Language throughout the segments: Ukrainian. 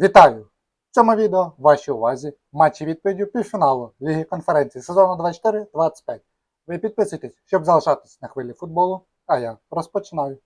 Вітаю! В цьому відео вашій увазі матчі відповіді півфіналу Ліги конференції сезону 24-25. Ви підписуйтесь, щоб залишатись на хвилі футболу, а я розпочинаю.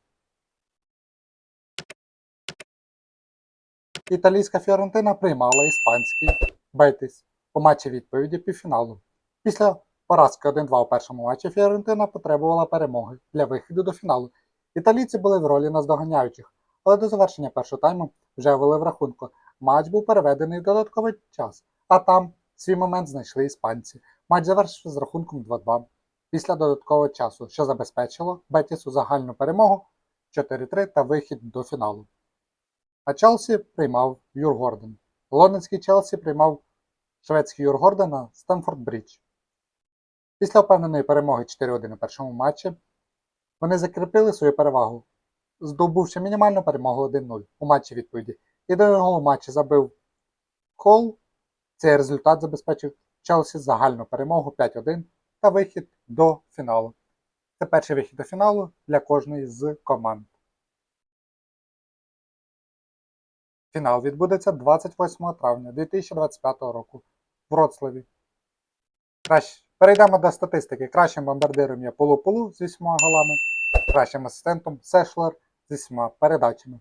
Італійська Фіорентина приймала іспанський Бетіс у матчі відповіді півфіналу. Після поразки 1-2 у першому матчі Фіорентина потребувала перемоги для виходу до фіналу. Італійці були в ролі наздоганяючих, але до завершення першого тайму вже вели в рахунку. Матч був переведений в додатковий час, а там свій момент знайшли іспанці. Матч завершився з рахунком 2-2 після додаткового часу, що забезпечило Бетісу загальну перемогу 4-3 та вихід до фіналу. А Челсі приймав Юргорден. Лондонський Челсі приймав шведський Юргорден на Стемфорд Брідж. Після впевненої перемоги 4-1 у першому матчі вони закріпили свою перевагу, здобувши мінімальну перемогу 1-0 у матчі відповіді. Єдиний гол у матчі забив Кол. Цей результат забезпечив Челсі загальну перемогу 5-1 та вихід до фіналу. Це перший вихід до фіналу для кожної з команд. Фінал відбудеться 28 травня 2025 року в Вроцлаві. Краще. Перейдемо до статистики. Кращим бомбардиром є Полу-Полу з 8 голами, кращим асистентом Сешлер з 8 передачами.